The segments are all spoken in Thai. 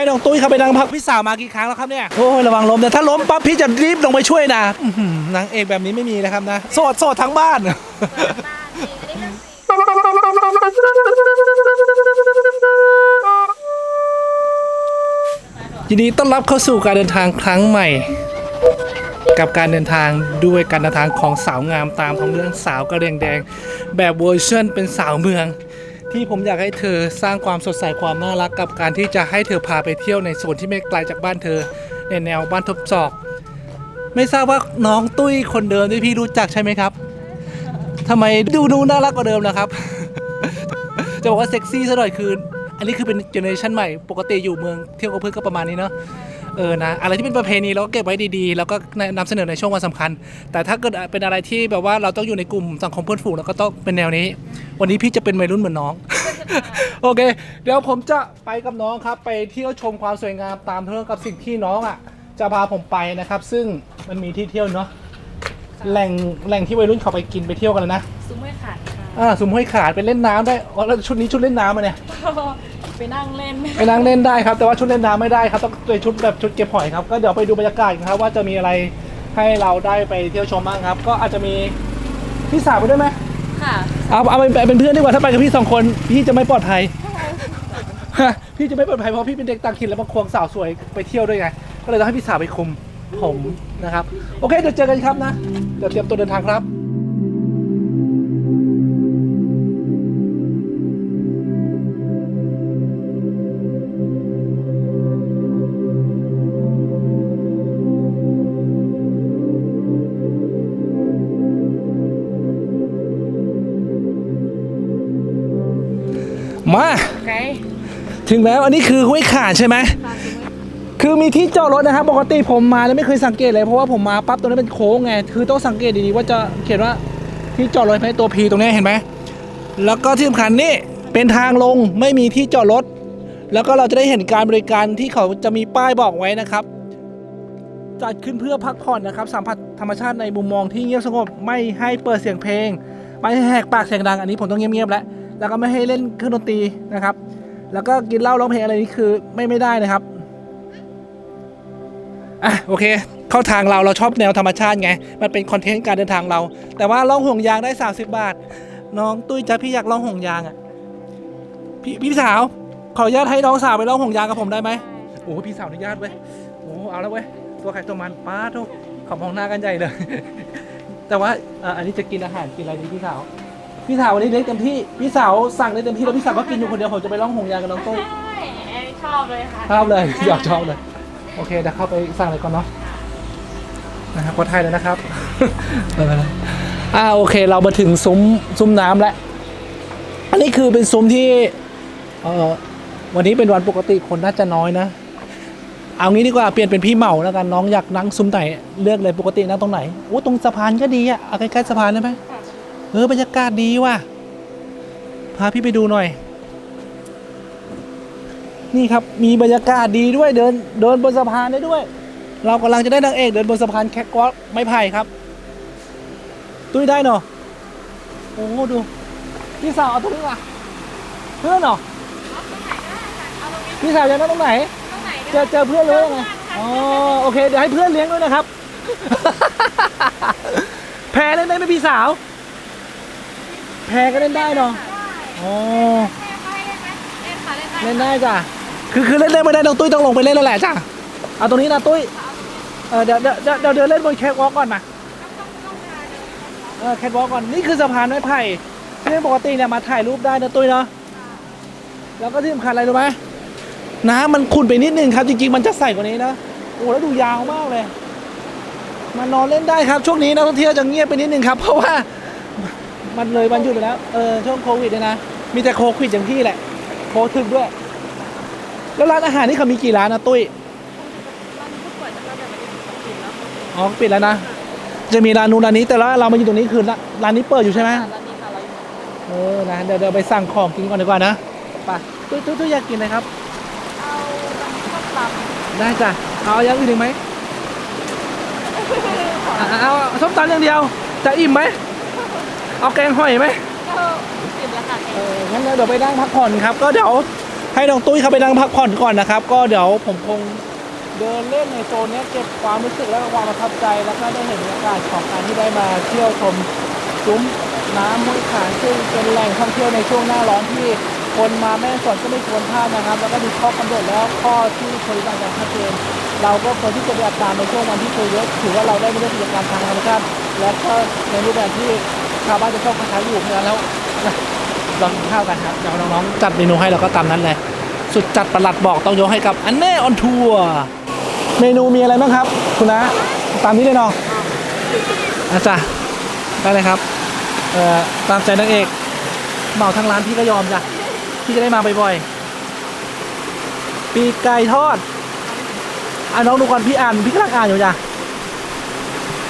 ให้น้องตุ้ยเข้าไปนั่งพักพี่สาวมากี่ครั้งแล้วครับเนี่ยโอ้ยระวังล้มแต่ถ้าล้มปั๊บพี่จะรีบลงไปช่วยนะอื้อหือนางเอกแบบนี้ไม่มีนะครับนะโสดโสดทั้งบ้าน ยินดีต้อนรับเข้าสู่การเดินทางครั้งใหม่ กับการเดินทางด้วยการเดินทางของสาวงามตามท้องเรื่องสาวกระเรียงแดง แบบเวอร์ชันเป็นสาวเมือง ที่ผมอยากให้เธอสร้างความสดใสความน่ารักกับการที่จะให้เธอพาไปเที่ยวในโซนที่ไม่ไกลจากบ้านเธอ ในแนวบ้านทบศอก ไม่ทราบว่าน้องตุ้ยคนเดิมที่พี่รู้จักใช่ไหมครับทำไมดูดูน่ารักกว่าเดิมนะครับ จะบอกว่าเซ็กซี่ซะหน่อยคือ อันนี้คือเป็นเจเนอเรชันใหม่ ปกติอยู่เมืองเที่ยวกับเพื่อนก็ประมาณนี้เนาะ เออนะอะไรที่เป็นประเพณีเราก็เก็บไว้ดีๆ แล้วก็นำเสนอในช่วงวันสำคัญ แต่ถ้าเกิดเป็นอะไรที่แบบว่าเราต้องอยู่ในกลุ่มสังคมเพื่อนฝูงเราก็ต้องเป็นแนวนี้ วันนี้พี่จะเป็นวัยรุ่นเหมือนน้อง โอเค เดี๋ยวผมจะไปกับน้องครับ ไปเที่ยวชมความสวยงามตามเรื่องกับสิ่งที่น้องอะจะพาผมไปนะครับ ซึ่งมันมีที่เที่ยวเนาะแหล่งแหล่งที่วัยรุ่นเขาไปกินไปเที่ยวกันเลยนะซุ้มไม่ขาดค่ะ อ่าสุมห้วยขาดไปเล่นน้ำได้อ๋อแล้วชุดนี้ชุดเล่นน้ำมาเนี่ยไปนั่งเล่นไปนั่งเล่นได้ครับ แต่ว่าชุดเล่นน้ำไม่ได้ครับต้องเป็นชุดแบบชุดเก็บหอยครับก็เดี๋ยวไปดูบรรยากาศกันครับว่าจะมีอะไรให้เราได้ไปเที่ยวชมบ้างครับ ก็อาจจะมีพี่สาวไปด้วยไหมค่ะเอาเอาไปเป็นเพื่อนดีกว่าถ้าไปกับพี่สองคนพี่จะไม่ปลอดภัยพี่จะไม่ปลอดภัยเพราะพี่เป็นเด็กต่างถิ่นแล้วมาควงสาวสวยไปเที่ยวด้วยไงก็เลยต้องให้พี่สาวไปคุมผมนะครับ โอเคเดี๋ยวเจอกันครับนะเดี๋ยวเตรียมตัวเดินทางครับ ถึงแล้วอันนี้คือห้วยขาดใช่ไหมคือมีที่จอดรถนะครับปกติผมมาแล้วไม่เคยสังเกตเลยเพราะว่าผมมาปั๊บตรงนั้นเป็นโค้งไงคือต้องสังเกตดีๆว่าจะเขียนว่าที่จอดรถไหมตัวพีตรงนี้เห็นไหมแล้วก็ที่สำคัญนี่เป็นทางลงไม่มีที่จอดรถ แล้วก็เราจะได้เห็นการบริการที่เขาจะมีป้ายบอกไว้นะครับจัดขึ้นเพื่อพักผ่อนนะครับสัมผัสธรรมชาติในมุมมองที่เงียบสงบไม่ให้เปิดเสียงเพลง ไม่ให้แหกปากเสียงดังอันนี้ผมต้องเงียบๆแล้วแล้วก็ไม่ให้เล่นเครื่องดนตรีนะครับ แล้วก็กินเหล้าร้องเพลงอะไรนี่คือไม่ไม่ได้นะครับอะโอเค เข้าทางเราเราชอบแนวธรรมชาติไง มันเป็นคอนเทนต์การเดินทางเรา แต่ว่าล่องห่วงยางได้ 30 บาท น้องตุ้ยจ้ะพี่อยากล่องห่วงยางอะพี่พี่สาว ขออนุญาตให้น้องสาวไปล่องห่วงยางกับผมได้ไหมโอ้พี่สาวอนุญาตเว้ยโอ้เอาแล้วเว้ยตัวใครตัวมันป้าทุกขอมองหน้ากันใหญ่เลย แต่ว่าอะอันนี้จะกินอาหารกินอะไรดีพี่สาว พี่สาววันนี้เลี้ยงเต็มที่ พี่สาวสั่งได้เต็มที่แล้วพี่สาวก็กินอยู่คนเดียวผมจะไปล่องห่วงยางกับน้องตุ้ยใช่ชอบเลยค่ะชอบเลยอยากชอบเลย โอเคเดี๋ยวเข้าไปสั่งเลยก่อนเนาะนะครับกดไทยเลยนะครับไปไปเลยอ่าโอเค เรามาถึงซุ้มซุ้มน้ำแล้วอันนี้คือเป็นซุ้มที่เอ่อวันนี้เป็นวันปกติคนน่าจะน้อยนะ เอางี้ดีกว่าเปลี่ยนเป็นพี่เหมาแล้วกันน้องอยากนั่งซุ้มไหนเลือกเลยปกตินั่งตรงไหนโอ้ตรงสะพานก็ดีอะเอาใกล้ๆสะพานได้ไหม เออบรรยากาศดีว่ะ พาพี่ไปดูหน่อย นี่ครับมีบรรยากาศดีด้วยเดินเดินบนสะพานได้ด้วย เรากำลังจะได้นางเอกเดินบนสะพานแคกวอล์กไม้ไผ่ครับ ตุ้ยได้เนาะโอ้ดูพี่สาวเอาตรงนี้ว่ะเพื่อนเหรอพี่สาวจะนั่งตรงไหนตรงไหนเจอเจอเพื่อนเลยงไงอ๋อโอเคเดี๋ยวให้เพื่อนเลี้ยงด้วยนะครับ แพรเล่นได้ไหมพี่สาว แพรก็เล่นได้เนาะอ๋อเล่นค่ะเล่นได้เล่นได้จ้ะคือคือเล่นเล่นไม่ได้น้องตุ้ยต้องลงไปเล่นแล้วแหละจ้ะเอาตรงนี้นะตุ้ยเออเดี๋ยวเดี๋ยวเดี๋ยวเดี๋ยวเดินเล่นบนแคทวอล์กก่อนมาเออแคทวอล์กก่อนนี่คือสะพานไม้ไผ่ซึ่งปกติเนี่ยมาถ่ายรูปได้นะตุ้ยเนาะแล้วก็ที่สำคัญอะไรรู้ไหมน้ำมันขุ่นไปนิดนึงครับจริงๆมันจะใสกว่านี้นะโอ้แล้วดูยาวมากเลย มานอนเล่นได้ครับช่วงนี้นักท่องเที่ยวจะเงียบไปนิดนึงครับเพราะว่า มันเลยวันหยุดไปแล้ว เออช่วงโควิดเนี่ยนะ มีแต่โควิดอย่างที่แหละ โคถึกด้วย แล้วร้านอาหารนี่เขามีกี่ร้านนะตุ้ยผู้ป่วยจะก็จะไม่ได้กินแล้วอ๋อปิดแล้วนะ จะมีร้านนู้นร้านนี้แต่ว่าเรามาอยู่ตรงนี้คือร้านร้านนี้เปิดอยู่ใช่ไหมร้านนี้ค่ะเราอยู่เออนะเดี๋ยวเดี๋ยวไปสั่งของกินก่อนดีกว่านะไปตุ้ยตุ้ยตุ้ยอยากกินอะไรครับ เอาข้าวปลาได้จ้ะเอาอย่างอื่นอีกไหมอะเอาเอาส้มตำอย่างเดียว จะอิ่มไหม เอาแกงหอยไหมก็สิบละค่ะเอองั้นเดี๋ยวไปนั่งพักผ่อนครับ ก็เดี๋ยวให้ให้น้องตุ้ยเขาไปนั่งพักผ่อนก่อนนะครับ ก็เดี๋ยวผมคงเดินเล่นในโซนเนี้ยเก็บความรู้สึกและความประทับใจแล้วก็ได้เห็นบรรยากาศของการที่ได้มาเที่ยวชมซุ้มน้ำห้วยขางซึ่งเป็นแหล่งท่องเที่ยวในช่วงหน้าร้อนที่คนมาแม่ฮ่องสอนก็ไม่ควรพลาดนะครับ แล้วก็มีข้อกำหนดแล้วข้อที่เคยตั้งอย่างชัดเจนเราก็ควรที่จะปฏิบัติตามในช่วงวันที่เคยเยอะถือว่าเราได้ไม่ได้กิจกรรมทางธรรมชาติและก็ในรูปแบบที่ ชาวบ้านจะชอบคล้ายๆอยู่เพราะนั้นแล้วลองกินข้าวกันครับเดี๋ยวน้องๆจัดเมนูให้เราก็ตามนั้นเลย สุดจัดประหลัดบอกต้องยกให้กับอันแน่ออนทัวร์เมนูมีอะไรบ้างครับ คุณนะตามนี้เลยเนาะอาจ้ะได้เลยครับเอ่อตามใจนางเอกเหมาทั้งร้านพี่ก็ยอมจ้ะพี่จะได้มาบ่อยๆปีกไก่ทอดอะน้องดูก่อนพี่อ่านพี่กำลังอ่านอยู่จ้ะ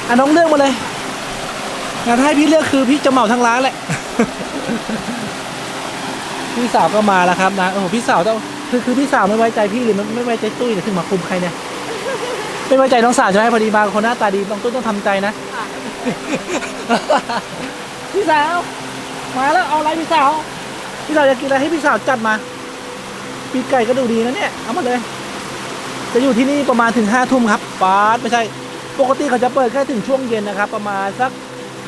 อะน้องเลือกมาเลย งานให้พี่เลือกคือพี่จะเหมาทั้งร้านแหละ พี่สาวก็มาแล้วครับนะโอ้โหพี่สาวต้องคือคือพี่สาวไม่ไว้ใจพี่หรือไม่ไม่ไว้ใจตุ้ยเนี่ยถึงมาคุมใครเนี่ยไม่ไว้ใจน้องสาวใช่ไหมพอดีมาคนหน้าตาดีน้องตุ้ยต้องทำใจนะค่ะพี่สาวมาแล้วเอาอะไรพี่สาว พี่สาวอยากกินอะไรให้พี่สาวจัดมาปีกไก่ก็ดูดีนะเนี่ยเอามาเลย จะอยู่ที่นี่ประมาณถึงห้าทุ่มครับปาดไม่ใช่ ปกติเขาจะเปิดแค่ถึงช่วงเย็นนะครับ ประมาณสัก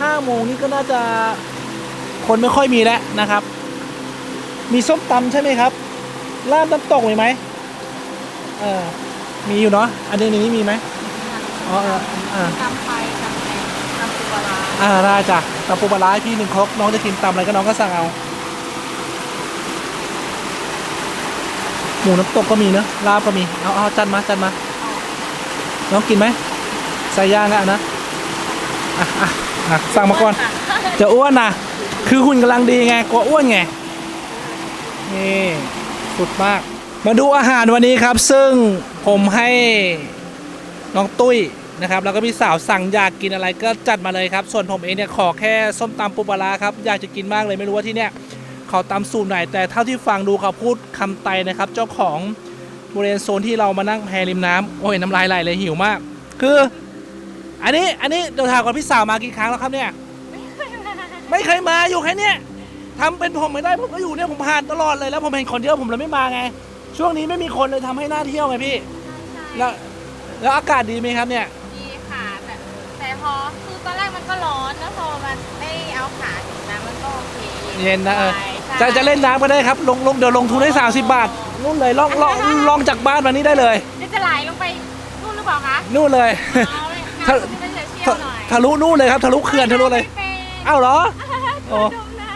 ห้าโมงนี่ก็น่าจะคนไม่ค่อยมีแล้วนะครับ มีส้มตำใช่ไหมครับลาบน้ำตกมีไหมเออมีอยู่เนาะอันนี้ในนี้มีไหมอ๋อเอออ่าตำไปตำแตงตำปูปลาร้าอ่าได้จ้ะตำปูปลาร้าให้พี่หนึ่งครกน้องจะกินตำอะไรก็น้องก็สั่งเอาหมูน้ำตกก็มีเนอะลาบก็มีเอาเอาจัดมาจัดมา น้องกินไหมใส่ย่างอะนะอะอะ อะสั่งมาก่อน จะอ้วนนะคือหุ่นกำลังดีไงกลัวอ้วนไง นี่สุดมาก มาดูอาหารวันนี้ครับ ซึ่งผมให้น้องตุ้ยนะครับ แล้วก็พี่สาวสั่งอยากกินอะไรก็จัดมาเลยครับ ส่วนผมเองเนี่ยขอแค่ส้มตำปูปลาร้าครับ อยากจะกินมากเลยไม่รู้ว่าที่เนี่ยเขาตำสูตรไหน แต่เท่าที่ฟังดูเขาพูดคำไตนะครับ เจ้าของบริเวณโซนที่เรามานั่งแพริมน้ำโอ้ยน้ำลายไหลเลยหิวมาก คือ อันนี้อันนี้เดี๋ยวถามก่อนพี่สาวมากี่ครั้งแล้วครับเนี่ย ไม่เคยมาอยู่แค่เนี้ยทำเป็นผมไม่ได้ผมก็อยู่เนี่ยผมผ่านตลอดเลยแล้วผมเห็นคนเที่ยวผมเลยไม่มาไง ช่วงนี้ไม่มีคนเลยทำให้น่าเที่ยวไงพี่ แล้วแล้วอากาศดีไหมครับเนี่ย ดีค่ะแต่แต่พอคือตอนแรกมันก็ร้อนแล้วพอมันได้เอาขาถึงน้ำมันก็โอเคเย็นนะเออใช่จะจะเล่นน้ำก็ได้ครับ ลงลงเดี๋ยวลงทุนได้30 บาทนู่นเลยล่องล่องลองจากบ้านมานี่ได้เลยเดี๋ยวจะไหลลงไปนู่นหรือเปล่าคะนู่นเลย เอา เลยถ้าน้ำมันจะเชี่ยวหน่อยทะลุนู่นเลยครับทะลุเขื่อนทะลุเลยไม่เป็นอ้าวเหรอโอ้ดมน้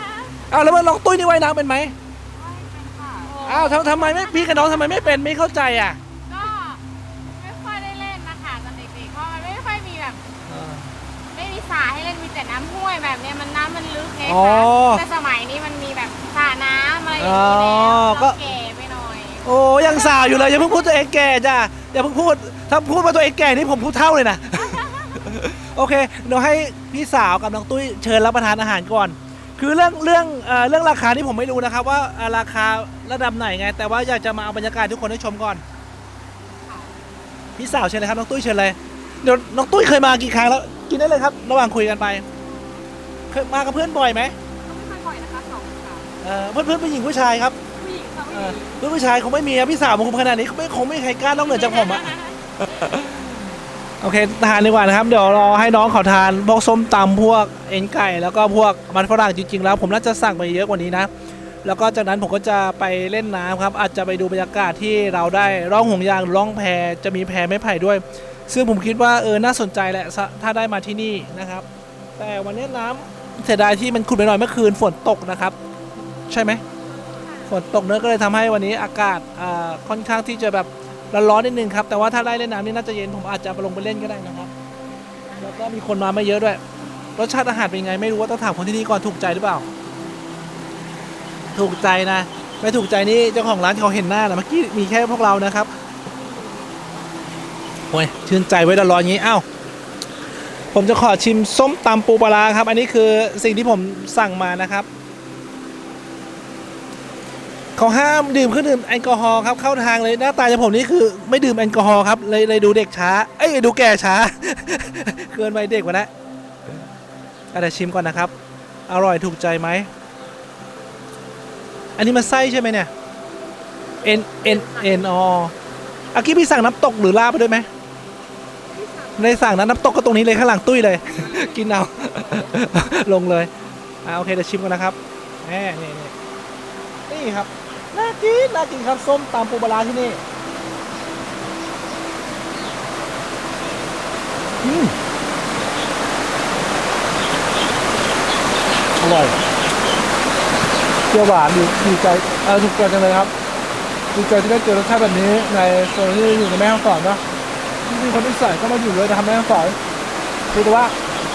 อ้าวแล้วมันลองตุ้ยนี่ว่ายน้ำเป็นไหมำเป็นค่ะอ้าวทำทำไมไม่พี่กับน้องทำไมไม่เป็นไม่เข้าใจอะก็ไม่ค่อยได้เล่นนะคะตอนเด็กๆเพราะมันไม่ค่อยมีแบบ ไม่มีสระให้เล่นมีแต่น้ำห้วยแบบเนี้ยมันน้ำมันลึกไงอ๋อ คะแต่สมัยนี้มันมีแบบสระน้ำอะไรอย่างอ๋นี้อแล้วก็ก็เก๋ไปหน่อยโอ้ยังสาวอยู่เลยอย่าเพิ่งพูดตัวเองแก่จ้ะอย่าเพิ่งพูดถ้าพูดว่าตัวเองแก่นี่ผมพูดเท่าเลยนะ โอเคเดี๋ยวให้พี่สาวกับน้องตุ้ยเชิญรับประทานอาหารก่อน คือเรื่องเรื่องเอ่อเรื่องราคานี่ผมไม่รู้นะครับว่าเอ่อราคาระดับไหนไง แต่ว่าอยากจะมาเอาบรรยากาศให้ทุกคนได้ชมก่อน พี่สาวเชิญเลยครับน้องตุ้ยเชิญเลยเดี๋ยวน้องตุ้ยเคยมากี่ครั้งแล้วกินได้เลยครับ ระหว่างคุยกันไปเคยมากับเพื่อนบ่อยไหมก็ไม่ค่อยบ่อยนะคะสองสามเอ่อเพื่อนเพื่อนผู้หญิงผู้ชายครับผู้หญิงค่ะผู้เอหอญิงเพื่อนผู้ชายคงไม่มีอะพี่สาวมาคุมขนาดนี้ไม่คงไม่มีใครกล้านอกเหนือจากผมอะ โอเคทานดีกว่านะครับ เดี๋ยวรอให้น้องเขาทานพวกส้มตำพวกเอ็นไก่ แล้วก็พวกมันฝรั่งจริงๆแล้ว ผมน่าจะสั่งไปเยอะกว่านี้นะ แล้วก็จากนั้นผมก็จะไปเล่นน้ำครับ อาจจะไปดูบรรยากาศที่เราได้ร่องห่วงยางร่องแพจะมีแพไม้ไผ่ด้วย ซึ่งผมคิดว่าเออน่าสนใจแหละสะถ้าได้มาที่นี่นะครับ แต่วันนี้น้ำเสียดายที่มันขุดไปหน่อยเมื่อคืนฝนตกนะครับ ใช่ไหมฝนตกเนื้อก็เลยทำให้วันนี้อากาศค่อนข้างที่จะแบบ ร้อนๆนิดนึงครับ แต่ว่าถ้าได้เล่นน้ำนี่น่าจะเย็นผมอาจจะไปลงไปเล่นก็ได้นะครับ แล้วก็มีคนมาไม่เยอะด้วย รสชาติอาหารเป็นไงไม่รู้ว่าต้องถามคนที่นี่ก่อนถูกใจหรือเปล่า ถูกใจนะ ไม่ถูกใจนี่เจ้าของร้านเขาเห็นหน้านะเมื่อกี้มีแค่พวกเรานะครับโอ้ยชื่นใจไว้ตลอดอย่างนี้อ้าวผมจะขอชิมส้มตำปูปลาครับ อันนี้คือสิ่งที่ผมสั่งมานะครับ เขาห้ามดื่มเครื่องดื่มแอลกอฮอล์ครับเข้าทางเลยหน้าตาจากผมนี่คือไม่ดื่มแอลกอฮอล์ครับเลยเลยดูเด็กช้า เอ้ยดูแก่ช้า เกินไปเด็กกว่านะอะเดี๋ยวชิมก่อนนะครับ อร่อยถูกใจไหม อันนี้มันไส้ใช่ไหมเนี่ย N N N อ๋ออากี้พี่สั่งน้ำตกหรือลาบไปด้วยไหมในสั่งนะน้ำตกก็ตรงนี้เลยข้างหลังตุ้ยเลย กินเอา ลงเลยอ่าโอเคเดี๋ยวชิมกันนะครับแหมนี่นี่นี่ครับ น่ากินน่ากินครับส้มตำปูปลาที่นี่อืมอร่อยเปรี้ยวหวานดีดีใจเออถูกใจจังเลยครับดีใจที่ได้เจอรสชาติแบบนี้ในโซนที่อยู่ในแม่ฮ่องสอนเนาะจริงๆคนที่ใส่ก็มาอยู่เลยนะทำแม่ฮ่องสอนคือแต่ว่า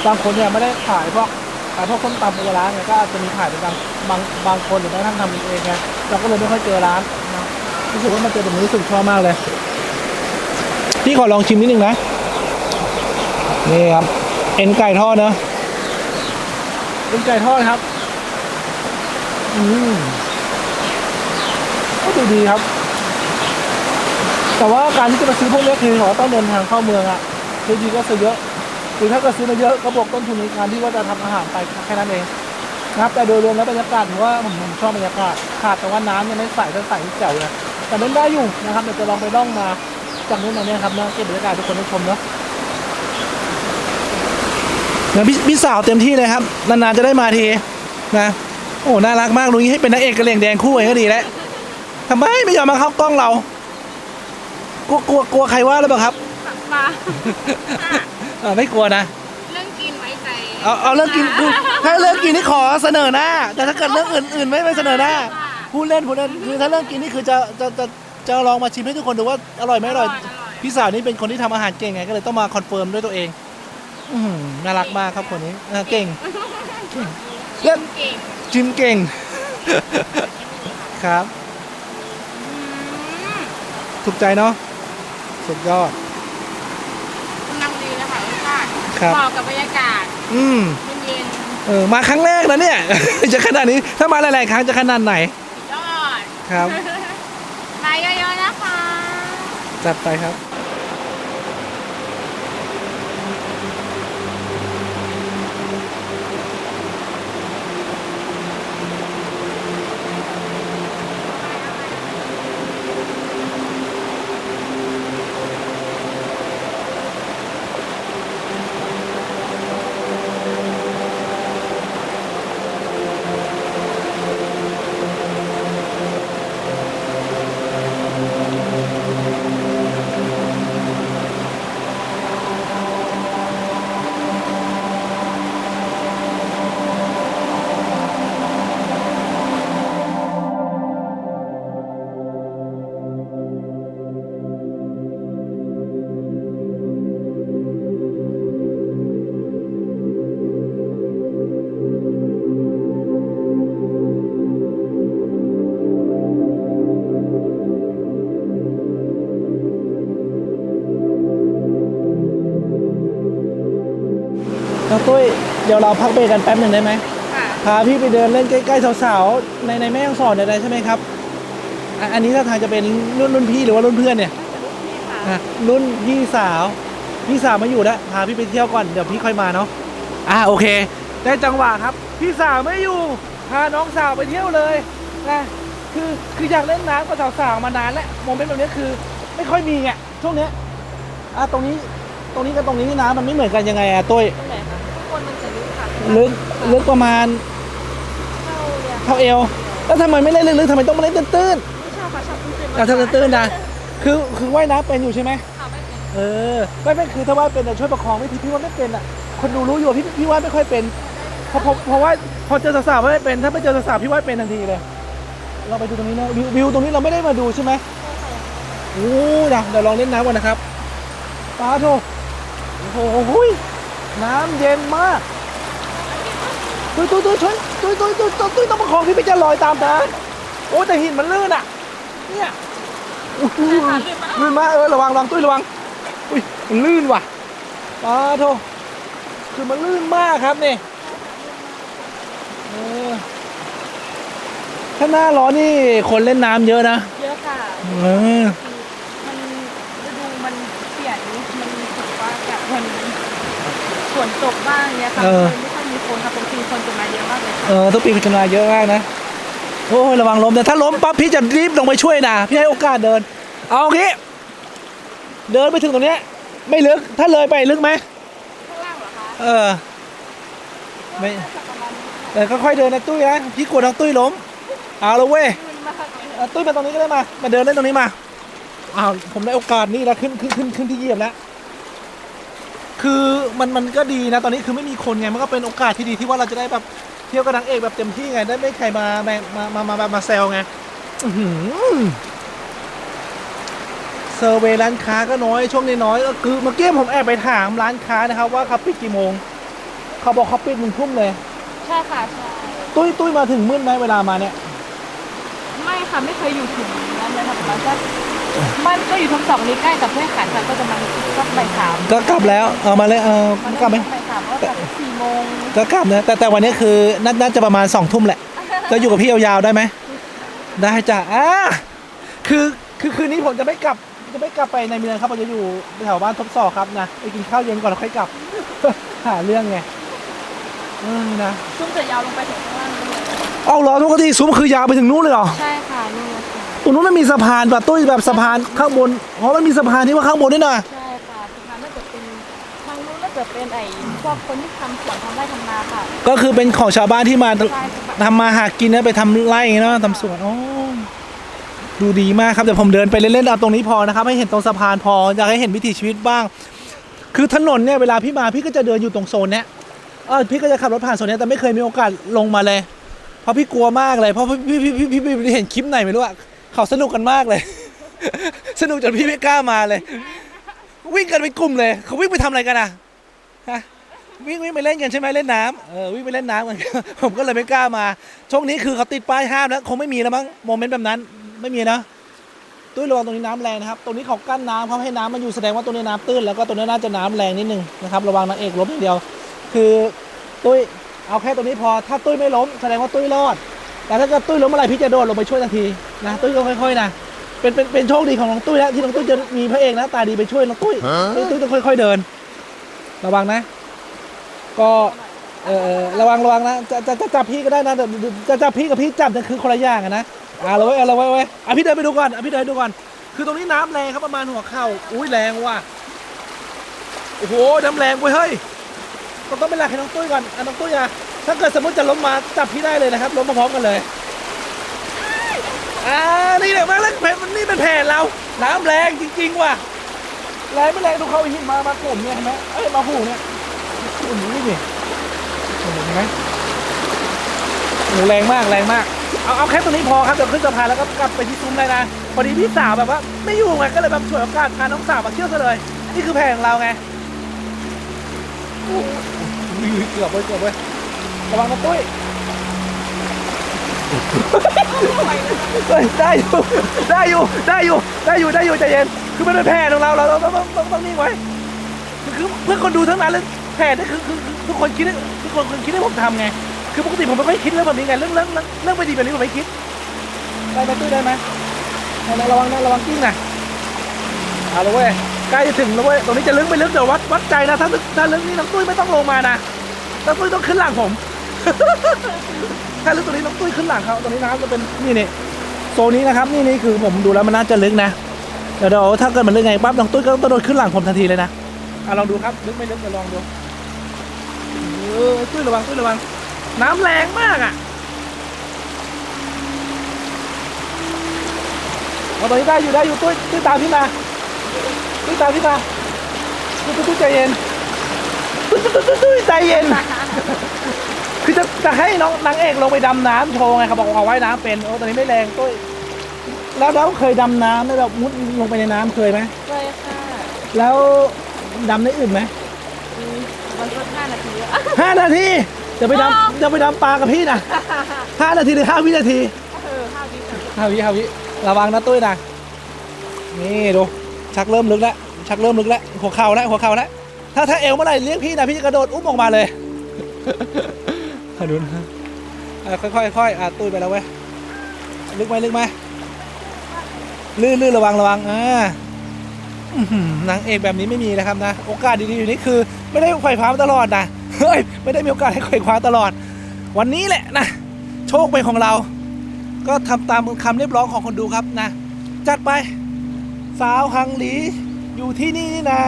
บางคนเนี่ยไม่ได้ขายพวกขาย พวกส้มตำปูปลาร้าเนี่ยก็อาจจะมีขายเป็นบางบางบางคนหรือแม้กระทั่งทำเองไงเราก็เลยไม่ค่อยเจอร้านนะรู้สึกว่ามันเจอแบบนี้รู้สึกชอบมากเลยพี่ขอลองชิมนิดนึงนะนี่ครับ เอ็นไก่ทอดเนอะเอ็นไก่ทอดครับ อืมก็ดูดีครับ แต่ว่าการที่จะมาซื้อพวกนี้คือเราต้องเดินทางเข้าเมืองอะคือดีก็ซื้อเยอะ คือถ้าเกิดซื้อมาเยอะก็บวกต้นทุนในการที่ว่าจะทำอาหารไปแค่นั้นเองนะครับแต่โดยรวมแล้วบรรยากาศผมว่าผมผมชอบบรรยากาศขาดแต่ว่าน้ำยังไม่ใสถ้าใสที่แจ๋วเลยแต่เล่นได้อยู่นะครับเดี๋ยวจะลองไปล่องมาจากนู้นมาเนี่ยครับนะเก็บบรรยากาศทุกคนได้ชมเนาะนะพี่พี่สาวเต็มที่เลยครับนานๆจะได้มาทีนะโอ้น่ารักมากลุงนี้ให้เป็นนักเอกกระเหลี่ยงแดงคู่เองก็ดีแล้วทำไมไม่ยอมมาเข้ากล้องเรากลัวกลัวกลัวใครว่าหรือเปล่าครับสักปลา เออไม่กลัวนะ เรื่องกินไว้ใจเอาเอาเรื่องกินคือถ้าเรื่องกินนี่ขอเสนอหน้า แต่ถ้าเกิดเรื่องอื่น ๆ ไม่ไม่เสนอหน้าพูดเล่นพูดเล่นคือถ้าเรื่องกินนี่คือจะจะจะจะลองมาชิมให้ทุกคนดูว่าอร่อยไม่อร่อยพี่สาวนี่เป็นคนที่ทำอาหารเก่งไงก็เลยต้องมาคอนเฟิร์มด้วยตัวเองอือหือน่ารักมากครับคนนี้เออเก่ง เรื่องเก่งชิมเก่ง ครับ อืม ถูกใจเนาะสุดยอด กำลังดีเลยค่ะรสชาติ ครับเหมาะกับบรรยากาศอืมเย็นเออมาครั้งแรกนะเนี่ย จะขนาดนี้ถ้ามาหลาย ๆ ครั้งจะขนาดไหนๆยอดครับ มาเยอะๆนะคะ จัดไปครับ ดี๋ยวเราพักเบรกกันแป๊บหนึ่งได้ไหมค่ะพาพี่ไปเดินเล่นใกล้ๆสาวๆในในแม่ฮ่องสอนเนี่ยได้ใช่ไหมครับอะอันนี้ถ้าทางจะเป็นรุ่นรุ่นพี่หรือว่ารุ่นเพื่อนเนี่ยนี่ค่ะ อะรุ่นพี่สาวพี่สาวมาอยู่แล้วพาพี่ไปเที่ยวก่อนเดี๋ยวพี่ค่อยมาเนาะอะโอเค ได้จังหวะครับ พี่สาวไม่อยู่พาน้องสาวไปเที่ยวเลยนะคือคืออยากเล่นน้ำกับสาวๆมานานแล้วโมเมนต์แบบนี้คือ ไม่ค่อยมีไงช่วงเนี้ยอะตรงนี้ตรงนี้กับตรงนี้น้ำมันไม่เหมือนกันยังไงอะตุ้ย ตรงไหนคะทุกคนมันจะลึกค่ะ ลึกลึกประมาณเข้าเรียนเท่าเอว แล้วทำไมไม่เล่นลึกๆทำไมต้องมาเล่นตื้นไม่ชอบค่ะชอบตื้นๆเอาถ้าตื้นๆนะคือคือว่ายน้ำเป็นอยู่ใช่ไหมค่ะไม่เป็นเออไม่เป็นคือถ้าว่ายเป็นแต่ช่วยประคองไม่ทีพี่ว่าไม่เป็นอะคนดูรู้อยู่ว่าพี่พี่ว่ายไม่ค่อยเป็นเพราะเพราะเพราะว่าพอเจอสาวๆไม่เป็น ถ้าไม่เจอสาวๆพี่ว่ายเป็นทันทีเลย เราไปดูตรงนี้นะวิววิวตรงนี้เราไม่ได้มาดูใช่ไหมโอ้เดี๋ยวเดี๋ยวลองเล่นน้ำก่อนนะครับปลาโถโอ้โหหุ้ยน้ำเย็นมาก ตุ้ยตุ้ยตุ้ยช่วยตุ้ยตุ้ยตุ้ยตุ้ยตุ้ยต้องประคองพี่ไม่จะลอยตามทางโอ้แต่หินมันลื่นอะ เนี่ยอุ้ยลื่นมากเออระวังระวังตุ้ยระวัง อุ้ยมันลื่นว่ะปลาโถคือมันลื่นมากครับนี่เออถ้าหน้าร้อนนี่คนเล่นน้ำเยอะนะ เยอะค่ะเออมันฤดูมันเปลี่ยนมันถือว่าแบบมันฝนตกบ้างเนี่ยค่ะเลยไม่ ค่อยมีคนค่ะปกติคนจะมาเยอะมากเลยค่ะเออทุกปีมันจะมาเยอะมากนะโอ้ยระวังล้มนะถ้าล้มปั๊บพี่จะรีบลงไปช่วยนะพี่ให้โอกาสเดิน เอางี้เดินไปถึงตรงเนี้ยไม่ลึกถ้าเลยไปลึกไหมข้างล่างเหรอคะเออไม่น่าจะประมาณนี้เดินค่อยๆเดินนะตุ้ยนะพี่กลัวน้องตุ้ยล้มเอาละเว้ยมันมากเลยเอ่อตุ้ยมาตรงนี้ก็ได้มามาเดินเล่นตรงนี้มาอ้าวผมได้โอกาสนี่แล้วขึ้นขึ้นขึ้นขึ้นที่เหยียบแล้ว คือมันมันก็ดีนะตอนนี้คือไม่มีคนไงมันก็เป็นโอกาสที่ดีที่ว่าเราจะได้แบบเที่ยวกับนางเอกแบบเต็มที่ไงได้ไม่ใครมามามามามามามาแซวไงอื้อหือเซอร์เวย์ร้านค้าก็น้อยช่วงนี้น้อยก็คือเมื่อกี้ผมแอบไปถามร้านค้านะครับว่าเขาปิดกี่โมงเขาบอกเขาปิดหนึ่งทุ่มเลย ใช่ค่ะใช่ตุ้ยตุ้ยมาถึงมืดไหมเวลามาเนี่ย ไม่ค่ะไม่เคยอยู่ถึงนั้นเลยค่ะประมาณสัก บ้านก็อยู่ทั้งสองนี้ใกล้กับเพื่อนขันค่ะก็จะมาสักบ่ายสามก็กลับแล้วเอามาเลยเออมันกลับไหมบ่ายสามก็กลับสี่โมงก็กลับนะแต่แต่วันนี้คือน่าน่าจะประมาณสองทุ่มแหละจะอยู่กับพี่ยาวๆได้ไหมได้จ้ะอ่าคือคือคืนนี้ผมจะไม่กลับจะไม่กลับไปในเมืองครับผมจะอยู่แถวบ้านทบศอกครับนะไปกินข้าวเย็นก่อนแล้วค่อยกลับ หาเรื่องไงเออนะซุ้มจะยาวลงไปถึงข้างล่างเลยเอาเหรอทุกทีซุ้มคือยาวไปถึงนู้นเลยเหรอ ใช่ค่ะนี่นแหละค่ะ ตรงนู้นมันมีสะพานแบบตุ้ยแบบสะพานข้างบนอ๋อมันมีสะพานที่ว่าข้างบนด้วยนะใช่ค่ะสะพานน่าจะเป็นทางนู้นน่าจะเป็นไอ้พวกคนที่ทำสวนทำไร่ทำนาค่ะก็คือเป็นของชาวบ้านที่มาใช่ค่ะทำมาหากินนะไปทำไร่เนาะทำสวนอ๋อดูดีมากครับแต่ผมเดินไปเล่นๆเอาตรงนี้พอนะครับให้เห็นตรงสะพานพออยากให้เห็นวิถีชีวิตบ้าง คือถนนเนี่ยเวลาพี่มาพี่ก็จะเดินอยู่ตรงโซนเนี้ยเออพี่ก็จะขับรถผ่านโซนเนี้ยแต่ไม่เคยมีโอกาสลงมาเลย เพราะพี่กลัวมากเลยเพราะพี่พี่พี่พี่พี่พี่เห็นคลิปไหนไม่รู้อะ เขาสนุกกันมากเลย สนุกจนพี่ไม่กล้ามาเลย วิ่งกันเป็นกลุ่มเลยเขาวิ่งไปทำอะไรกันอะฮะวิ่งวิ่งไปเล่นกันใช่ไหมเล่นน้ำเออวิ่งไปเล่นน้ำกันผมก็เลยไม่กล้ามาช่วงนี้คือเขาติดป้ายห้ามแล้วคงไม่มีแล้วมั้งโมเมนต์แบบนั้นไม่มีนะตุ้ยระวังตรงนี้น้ำแรงนะครับตรงนี้เขากั้นน้ำเขาให้น้ำมันอยู่แสดงว่าตรงนี้น้ำตื้นแล้วก็ตรงนี้น่าจะน้ำแรงนิดนึงนะครับระวังนางเอกล้มอย่างเดียว คือตุ้ยเอาแค่ตรงนี้พอถ้าตุ้ยไม่ล้มแสดงว่าตุ้ยรอด แต่ถ้าเกิดตุ้ยล้มเมื่อไหรพี่จะโดดลงไปช่วยทันทีนะตุ้ยก็ค่อยๆนะเป็นเป็นเป็นโชคดีของน้องตุ้ยแล้วที่น้องตุ้ยจะมีพระเอกหนะตาดีไปช่วยน้องตุ้ยตุ้ยตุ้ยต้องค่อย ๆเดิน ระวังนะ ก็เออเออระวังระวังนะจะจะจะจับพี่ก็ได้นะแต่จะจับพี่กับพี่จับเนี่ยคือคนละอย่างอะนะอ่าเราไว้เอาเราไว้ไว้อะพี่เดินไปดูก่อนอะพี่เดินดูก่อน คือตรงนี้น้ำแรงครับประมาณหัวเข่าอุ้ยแรงว่ะโอ้โหน้ำแรงเว้ยเฮ้ยต้องต้องเป็นหลักให้น้องตุ้ยก่อนอะน้องตุ้ยอะ ถ้าเกิดสมมติจะล้มมาจับพี่ได้เลยนะครับล้มมาพร้อมกันเลยอ่านี่แหละมาแล้วแผนนี่เป็นแผนเรา น้ำแรงจริงๆว่ะแรงไม่แรงดูเขาอีกมามากลุ่มเนี่ยเห็นไหมเอ้ยมาหูเนี่ยโอ้โหนี่ดิเห็นไหมโอ้โหแรงมากแรงมากเอาเอาแค่ตรงนี้พอครับเดี๋ยวขึ้นสะพานแล้วก็กลับไปที่ซุ้มได้นะพอดีพี่สาวแบบว่า ไม่อยู่ไงก็เลยแบบฉวยโอกาสพาน้องสาวมาเที่ยวซะเลย นี่คือแผนของเราไงเกือบเลยเกือบเลย ระวังนะตุ้ยได้อยู่ได้อยู่ได้อยู่ได้อยู่ได้อยู่ใจเย็นคือมันเป็นแผนของเราเราเราต้องต้องต้องต้องนิ่งไว้คือเพื่อคนดูทั้งนั้นเลยแผนนี่คือคือทุกคนคิดทุกคนคิดให้ผมทำไงคือปกติผมไม่ค่อยคิดเรื่องแบบนี้ไงเรื่องเรื่องเรื่องเรื่องไม่ดีแบบนี้ผมไม่คิดได้ไหมตุ้ยได้ไหมได้ระวังนะระวังกิ้งนะเอาละเว้ยใกล้จะถึงแล้วเว้ยตรงนี้จะลึกไปลึกเดี๋ยววัดวัดใจนะถ้าลึกถ้าลึกนี่น้องตุ้ยไม่ต้องลงมานะ น้องตุ้ยต้องขึ้นหลังผม ถ้าลึกตรงนี้น้องตุ้ยขึ้นหลังเขาตรงนี้น้ำจะเป็นนี่นี่โซนนี้นะครับนี่นี่คือผมดูแล้วมันน่าจะลึกนะเดี๋ยวเดี๋ยวถ้าเกิดมันลึกไงปั๊บน้องตุ้ยก็ต้องโดดขึ้นหลังผมทันทีเลยนะอะลองดูครับลึกไม่ลึกเดี๋ยวลองดูเออตุ้ยระวังตุ้ยระวัง น้ำแรงมากอะเอาตอนนี้ได้อยู่ได้อยู่ตุ้ยตุ้ยตามพี่มาตุ้ยตามพี่มาตุ้ยตุ้ยใจเย็น ใจเย็น คือจะจะให้น้องนางเอกลงไปดำน้ำโชว์ไงครับบอกว่าเขาว่ายน้ำเป็นโอ้ตอนนี้ไม่แรงตุ้ยแล้วแล้วเคยดำน้ำไหมแบบมุดลงไปในน้ำเคยไหมเลยค่ะ แล้วดำในอื่นไหมอืมมันก็ห้านาทีอะห้านาทีจะไปดำจะไปดำปลากับพี่นะห้านาทีหรือห้าวินาทีเออห้าวิค่ะห้าวิห้าวิระวังนะตุ้ยนะนี่ดูชักเริ่มลึกแล้วชักเริ่มลึกแล้วหัวเข่าแล้วหัวเข่าแล้ว ถ้าถ้าเอวเมื่อไหร่เรียกพี่นะพี่จะกระโดดอุ้มออกมาเลยขนุนอะค่อยๆค่อยๆอะตุ้ยไปแล้วเว้ยลึกไหมลึกไหมลื่นลื่นระวังระวังอ่านางเอกแบบนี้ไม่มีนะครับนะ โอกาสดีๆอยู่นี่คือ ไม่ได้ไขว่คว้ามตลอดนะเฮ้ยไม่ได้มีโอกาสให้ไขว่คว้าตลอด วันนี้แหละนะโชคเป็นของเรา ก็ทำตามคำเรียบร้องของคนดูครับนะ จัดไป สาวหังหลีอยู่ที่นี่นี่นะ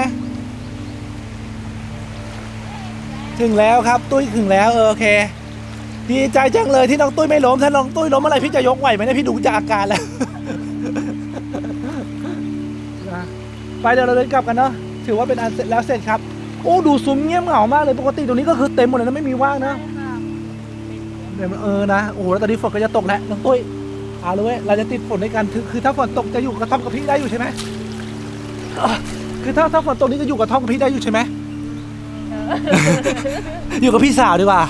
ถึงแล้วครับ ตุ้ยถึงแล้วเออโอเค ดีใจจังเลยที่น้องตุ้ยไม่ล้มถ้าน้องตุ้ยล้มอะไรพี่จะยกไหวไหมเนี่ยพี่ดูจากอาการแล้วนะไปเดี๋ยวเราเดินกลับกันเนาะถือว่าเป็นอันเสร็จแล้วเสร็จครับ โอ้ดูซุ้มเงียบเหงามากเลยปกติตรงนี้ก็คือเต็มหมดเลยนะไม่มีว่างนะเดี๋ยวเออนะโอ้โหแล้วตอนนี้ฝนก็จะตกแล้วน้องตุ้ยเอาเลยเว้ยเราจะติดฝนด้วยกันคือคือถ้าฝนตกจะอยู่กระท่อมกับพี่ได้อยู่ใช่ไหมอะคือถ้าถ้าฝนตกนี่จะอยู่กระท่อมกับพี่ได้อยู่ใช่ไหม อยู่กับพี่สาวดีกว่า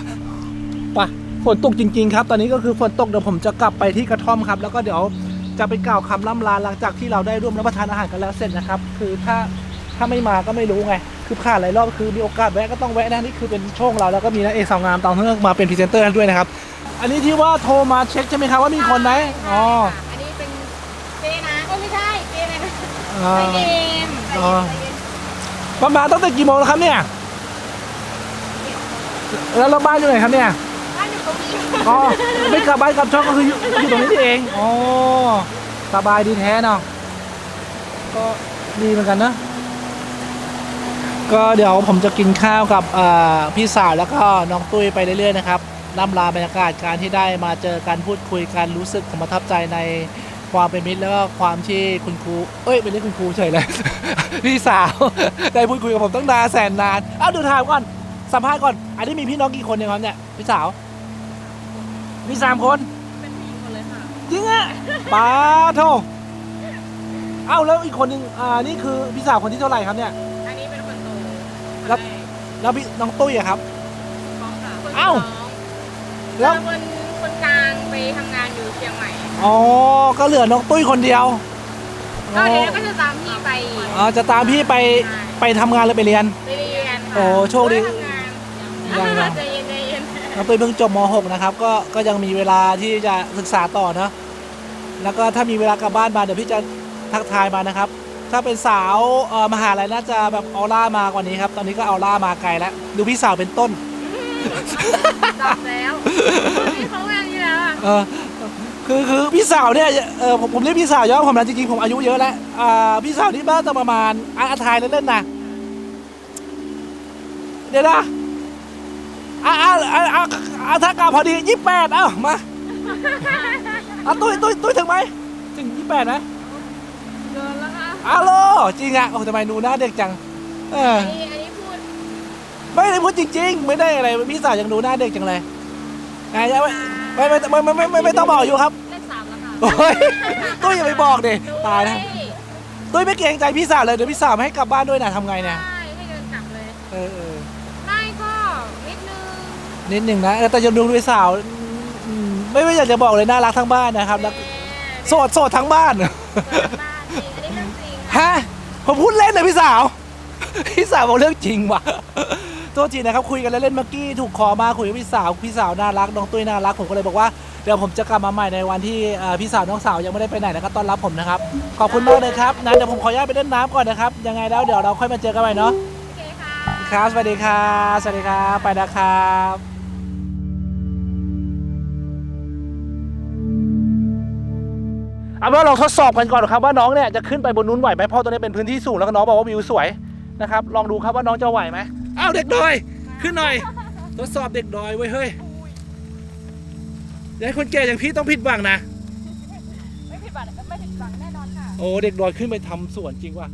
ไปะฝนตกจริง ๆ ครับ ตอนนี้ก็คือฝนตกเดี๋ยวผมจะกลับไปที่กระท่อมครับ แล้วก็เดี๋ยวจะไปกล่าวคำล่ำลาหลังจากที่เราได้ร่วมรับประทานอาหารกันแล้วเสร็จนะครับ คือถ้าถ้าไม่มาก็ไม่รู้ไง คือผ่านหลายรอบคือมีโอกาสแวะก็ต้องแวะนะนี่คือเป็นโชคเราแล้วก็มีนักเอกสาวงามตามเรื่องมาเป็นพรีเซนเตอร์ด้วยนะครับ อันนี้ที่ว่าโทรมาเช็คใช่ไหมครับว่ามีคนไหมอ๋ออันนี้เป็นเจนะก็ไม่ใช่เจนะอ่าใจเย็นใจอ๋อเย็นใจเย็นประมาณตั้งแต่กี่โมงแล้วครับเนี่ย แล้วเราบ้านอยู่ไหนครับเนี่ย บ้านอยู่ตรงนี้อ๋อไม่กลับบ้านกลับช่องก็คืออยู่อยู่ตรงนี้นี่เองอ๋อสบายดีแท้เนาะก็ดีเหมือนกันนะ ก็เดี๋ยวผมจะกินข้าวกับเอ่อพี่สาวแล้วก็น้องตุ้ยไปเรื่อยๆนะครับล่ำลาบรรยากาศการที่ได้มาเจอกันพูดคุยกันรู้สึกผมประทับใจในความเป็นมิตรแล้วก็ความที่คุณครู เอ้ยไม่ใช่คุณครูเฉยเลย พี่สาว ได้พูดคุยกับผมตั้งนานแสนนาน เอ้าดูถามก่อน สัมภาษณ์ก่อน อันนี้มีพี่น้องกี่คนเนี่ยครับเนี่ยพี่สาว มีสามคน เป็นผู้หญิงหมดเลยค่ะ จริงอะป้าโทเอ้าแล้วอีกคนนึงอ่านี่คือพี่สาวคนที่เท่าไหร่ครับเนี่ย อันนี้เป็นคนโตแล้วแล้วพี่น้องตุ้ยอะครับ น้องค่ะเอ้าแล้แล้ววคนคนกลางไปทำงานอยู่เชียงใหม่อ๋อก็เหลือน้องตุ้ยคนเดียวก็เดี๋ยวก็จะตามพี่ไปอีกอ๋อจะตามพี่ไปไปทำงานหรือไปเรียน ไปเรียนค่ะโอ้โชคดีไม่ทำงาน ยังยังใจเย็นใจเย็นน้องตุ้ยเพิ่งจบม .6 นะครับ ก็ก็ยังมีเวลาที่จะศึกษาต่อเนอะแล้วก็ถ้ามีเวลากลับบ้านมาเดี๋ยวพี่จะทักทายมานะครับ ถ้าเป็นสาวเอ่อมหาลัยน่าจะแบบออร่ามากกว่านี้ครับ ตอนนี้ก็ออร่ามาไกลแล้ว ดูพี่สาวเป็นต้นดับแล้วพี่เขางานนี้แล้วอะเออคือคือพี่สาวเนี่ยเออผมผมเรียกพี่สาวย้อนผมนะจริงๆผมอายุเยอะแล้วอ่าพี่สาวนี่บ้านจะประมาณอาอาทายเล่นๆนะเดี๋ยวนะ เอาเอาเถ้ากลับพอดียี่แปดเอ้ามาเอาตุ้ยตุ้ยตุ้ยถึงไหมถึงยี่แปดนะเกินแล้วค่ะอ้าวโลจริงอะโอ้ทำไมหนูหน้าเด็กจังเอออันนี้พูดไม่ได้พูดจริง ๆ ไม่ได้อะไรพี่สาวยังดูหน้าเด็กจังเลยไงไม่ไม่ไม่ไม่ไม่ไม่ต้องบอกอยู่ครับเลขสามแล้วค่ะโอ้ยตุ้ยอย่าไปบอกดิตายนะตุ้ยไม่เกรงใจพี่สาวเลยเดี๋ยวพี่สาวไม่ให้กลับบ้านด้วยนะทำไงเนี่ยใช่ให้เดินกลับเลย เออ นิดหนึ่งนะเออแต่ยังดูพี่สาวอืมไม่ไม่อยากจะบอกเลยน่ารักทั้งบ้านนะครับแล้วโสดโสดทั้งบ้านเปิดบ้านจริงอันนี้เรื่องจริงฮะผมพูดเล่นเลยพี่สาว พี่สาวบอกเรื่องจริงว่ะโทษทีนะครับคุยกันเล่นๆเมื่อกี้ถูกคอมาคุยกับพี่สาวพี่สาวน่ารักน้องตุ้ยน่ารักผมก็เลยบอกว่าเดี๋ยวผมจะกลับมาใหม่ในวันที่เอ่อพี่สาวน้องสาวยังไม่ได้ไปไหนนะครับต้อนรับผมนะครับขอบคุณมากเลยครับนะเดี๋ยวผมขออนุญาตไปเล่นน้ำก่อนนะครับยังไงแล้วเดี๋ยวเราค่อยมาเจอกันใหม่เนาะโอเคค่ะ ครับสวัสดีครับสวัสดีครับไปนะครับ เอาเป็นว่าเราทดสอบกันก่อนครับว่าน้องเนี่ยจะขึ้นไปบนนู้นไหวไหมเพราะตัวนี้เป็นพื้นที่สูงแล้วก็น้องบอกว่าวิวสวยนะครับลองดูครับว่าน้องจะไหวไหมอ้าวเด็กดอยขึ้นหน่อยทดสอบเด็กดอยไว้ยเฮ้ยอย่าให้คนแก่อย่างพี่ต้องผิดหวังนะไม่ผิดหวังไม่ผิดหวังแน่นอนค่ะโอ้เด็กดอยขึ้นไปทำสวนจริงว่ะ